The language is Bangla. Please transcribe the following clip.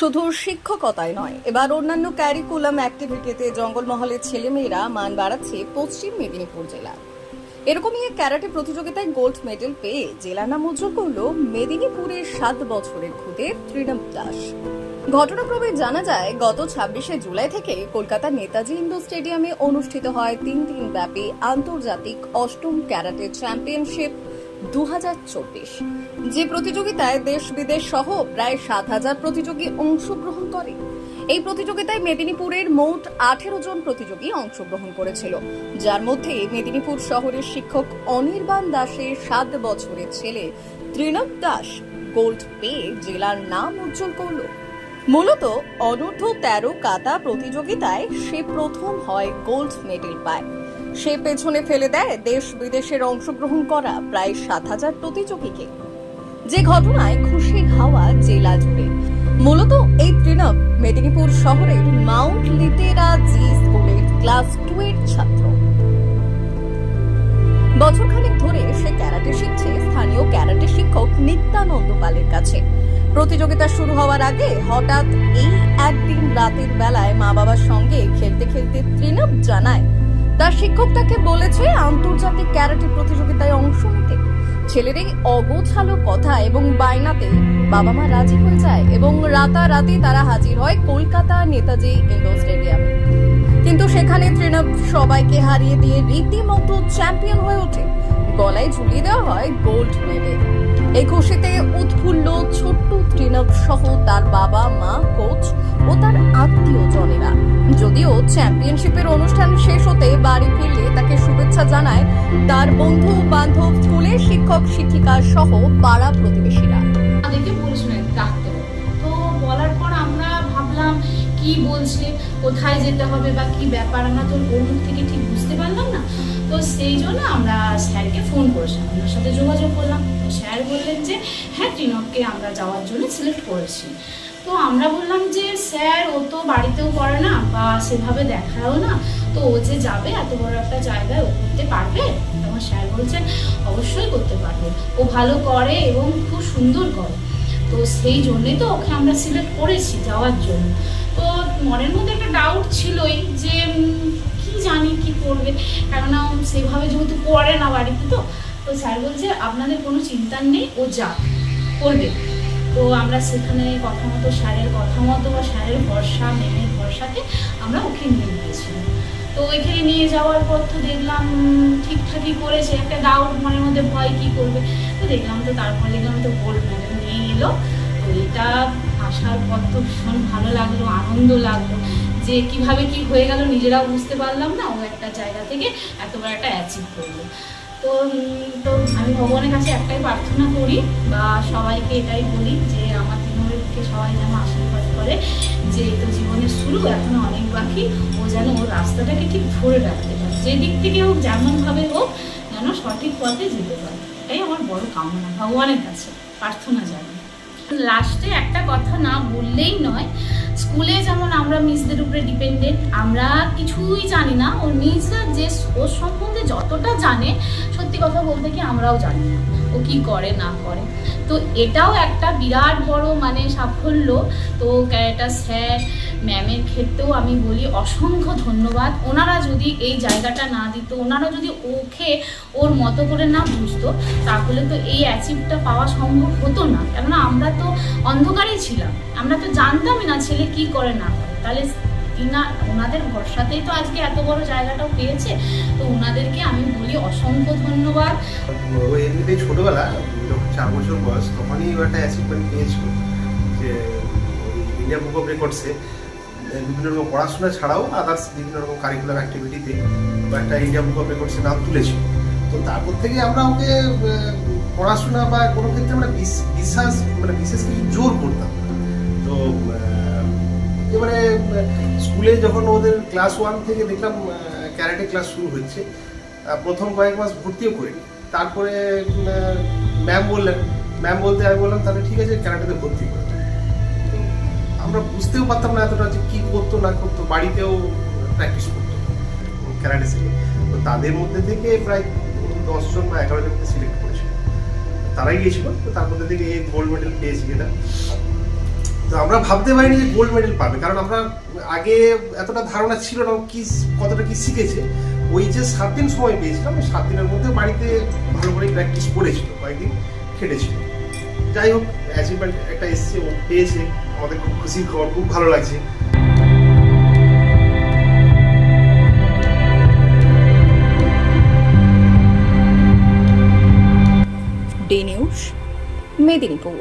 শুধু শিক্ষকতায় নয়, এবার অন্যান্য ক্যারিকুলাম অ্যাক্টিভিটিতে জঙ্গলমহলের ছেলেমেয়েরা মান বাড়াচ্ছে পশ্চিম মেদিনীপুর জেলা। এরকমই এক ক্যারাটে প্রতিযোগিতায় গোল্ড মেডেল পেয়ে জেলার নাম উজ্জ্বল করল মেদিনীপুরের সাত বছরের খুদে তৃণব দাস। ঘটনাক্রমে জানা যায়, গত ছাব্বিশে জুলাই থেকে কলকাতার নেতাজি ইন্ডোর স্টেডিয়ামে অনুষ্ঠিত হয় তিন দিন ব্যাপী আন্তর্জাতিক অষ্টম ক্যারাটে চ্যাম্পিয়নশিপ। দু হাজার চব্বিশ। যে প্রতিযোগিতায় দেশ বিদেশ সহ প্রায় সাত হাজার প্রতিযোগী অংশগ্রহণ করে। এই প্রতিযোগিতায় মেদিনীপুরের মোট আঠেরো জন প্রতিযোগী অংশগ্রহণ করেছিল। যার মধ্যে মেদিনীপুর শহরের শিক্ষক অনির্বাণ দাসের সাত বছরের ছেলে তৃণব দাস গোল্ড পেয়ে জেলার নাম উজ্জ্বল করল। মূলত অনূর্ধ্ব তেরো কাতা প্রতিযোগিতায় সে প্রথম হয় গোল্ড মেডেল পায়। সে পেছনে ফেলে দেয় দেশ বিদেশের অংশগ্রহণ করা প্রায় সাত হাজার প্রতিযোগীকে। যে ঘটনায় খুশির হাওয়া জেলা জুড়ে। মূলত এই তৃণব মেদিনীপুর শহরের মাউন্ট লিটেরা জি স্কুলের ক্লাস টু এর ছাত্র। বছরখানেক ধরে সে ক্যারাটে শিখছে স্থানীয় ক্যারাটে শিক্ষক নিত্যানন্দ পালের কাছে। প্রতিযোগিতা শুরু হওয়ার আগে হঠাৎ এই একদিন রাতের বেলায় মা বাবার সঙ্গে খেলতে খেলতে তৃণব জানায় তার শিক্ষক তাকে বলেছে, আন্তর্জাতিক ক্যারাটে প্রতিযোগিতায় অংশ নিতে। ছেলের এই অগোছালো কথা এবং বায়নাতে বাবা মা রাজি হয়ে যায় এবং রাতারাতি তারা হাজির হয় কলকাতা নেতাজি ইন্ডোর স্টেডিয়ামে। কিন্তু সেখানে তৃণব সবাইকে হারিয়ে দিয়ে রীতিমতো চ্যাম্পিয়ন হয়ে ওঠে। গলায় ঝুলিয়ে দেওয়া হয় গোল্ড মেডেল। এই খুশিতে উৎফুল্ল ছোট্ট তৃণব সহ তার বাবা মা কোচ ও তার আত্মীয় জনেরা যদিও চ্যাম্পিয়নশিপের অনুষ্ঠান শেষ হতে বাড়ি ফিরলে তাকে শুভেচ্ছা জানায় তার বন্ধু বান্ধব, স্কুলের শিক্ষক, শিক্ষিকা সহ পাড়া প্রতিবেশীরা। আমাদেরকে বলে শুনে রাখতে তো বলার পর আমরা ভাবলাম, কি বলছে, কোথায় যেতে হবে বা কি ব্যাপার? আমরা তো ওর থেকে ঠিক বুঝতে পারলাম না। তো সেই জন্য আমরা স্যারকে ফোন করেছিলাম। ওনার সাথে যোগাযোগ করলাম। স্যার বললেন যে হ্যাঁ ত্রিনবকে আমরা যাওয়ার জন্য সিলেক্ট করেছি। তো আমরা বললাম যে, স্যার, ও তো বাড়িতেও করে না বা সেভাবে দেখাও না। তো ও যে যাবে, এত বড় একটা জায়গায় ও করতে পারবে? তখন স্যার বলছেন, অবশ্যই করতে পারবে। ও ভালো করে এবং খুব সুন্দর করে। তো সেই জন্যই তো ওকে আমরা সিলেক্ট করেছি যাওয়ার জন্য। তো মনের মধ্যে একটা ডাউট ছিলই যে কি জানি কি করবে? কেননা সেভাবে যেহেতু করে না বাড়িতে তো তো স্যার বলছে, আপনাদের কোনো চিন্তা নেই, ও যা করবে। তো আমরা সেখানে কথা মতো স্যারের কথা মতো বা স্যারের ভরসা মেমের ভরসাতে আমরা ওকে নিয়ে গিয়েছিলাম। তো ওইখানে নিয়ে যাওয়ার পর তো দেখলাম ঠিকঠাকই করেছে, একটা ডাউট মনের মধ্যে ভয় কি করবে? তো দেখলাম তো তারপর দেখলাম তো গোল্ড মেডেল নিয়ে এলো। তো এটা আসার পর তো ভীষণ ভালো লাগল, আনন্দ লাগল। যে কীভাবে কি হয়ে গেল নিজেরাও বুঝতে পারলাম না, ও একটা জায়গা থেকে এত বড় একটা অ্যাচিভ করল। তো তো আমি ভগবানের কাছে একটাই প্রার্থনা করি বা সবাইকে এটাই বলি যে আমার তৃণমূলকে সবাই যেন আশীর্বাদ করে যে তো জীবনের শুরু, এখনও অনেক বাকি। ও যেন ওর রাস্তাটাকে ঠিক ধরে রাখতে পারে। যে দিক থেকে হোক, যেমনভাবে হোক, যেন সঠিক পথে যেতে পারে। এটাই আমার বড় কামনা, ভগবানের কাছে প্রার্থনা জানাই। লাস্টে একটা কথা না বললেই নয়, স্কুলে যেমন আমরা মিসদের উপরে ডিপেন্ডেন্ট, আমরা কিছুই জানি না। ওর মিসরা যে, ওর সম্বন্ধে যতটা জানে সত্যি কথা বলতে কি আমরাও জানি না ও কি করে, না করে। তো এটাও একটা বিরাট বড় মানে সাফল্য। তো ক্যারেটা স্যার ম্যামের ক্ষেত্রেও আমি বলি অসংখ্য ধন্যবাদ। ওনারা যদি এই জায়গাটা না দিত, ওনারা যদি ওকে ওর মতো করে না বুঝতো, তাহলে তো এই অ্যাচিভটা পাওয়া সম্ভব হতো না। কেননা আমরা তো অন্ধকারেই ছিলাম। আমরা তো জানতামই না ছেলে কি করে না করে। তাহলে তিনা ওনাদের ভরসাতেই তো আজকে এত বড় জায়গাটাও পেয়েছে। তো ওনাদেরকে আমি বলি অসংখ্য ধন্যবাদ। ও এমনিতেই ছোটবেলা, যখন চার বছর বয়স, তখনই একটা অ্যাচিভমেন্ট পেয়েছিল যে ইন্ডিয়া বুক অফ রেকর্ডসে বিভিন্ন রকম পড়াশোনা ছাড়াও আদার্স বিভিন্ন রকম কারিকুলার অ্যাক্টিভিটিতে একটা ইন্ডিয়া বুক অফ রেকর্ডসে নাম তুলেছিল তো তারপর থেকে আমরা ওকে পড়াশোনা বা কোনো ক্ষেত্রে আমরা বিশ- বিশ্বাস মানে বিশেষ কিছু জোর করতাম। স্কুলে যখন ওদের ক্লাস ওয়ান থেকে দেখলাম ক্যারাটে ক্লাস শুরু হয়েছে প্রথম কয়েক মাস ভর্তিও করিনি। তারপরে ম্যাম বললেন, ম্যাম বলতে আমি বললাম, তাহলে ঠিক আছে, ক্যারাটেতে ভর্তি করে আমরা বুঝতেও পারতাম না এতটা যে কী করতো, না করতো, বাড়িতেও প্র্যাকটিস করতো ক্যারাটে শিখে তো তাদের মধ্যে থেকে প্রায় দশজন বা এগারো জনকে সিলেক্ট করেছিল। তারাই গিয়েছিল, তো তার মধ্যে থেকে এই গোল্ড মেডেল পেয়েছি এটা তো আমরা ভাবতে পারিনি যে গোল্ড মেডেল পাবে, কারণ আমরা আগে এতটা ধারণা ছিল না কি কতটা কি শিখেছে। ওই যে সাত দিন সময় পেয়েছিলাম, ওই সাত দিনের মধ্যে বাড়িতে ভালো করে প্র্যাকটিস করেছিল, কয়েকদিন খেটেছিল। যাই হোক অ্যাচিভমেন্ট একটা এসছে, ও পেয়েছে। আমাদের খুব খুশির খবর, খুব ভালো লাগছে। Day news, Medinipur.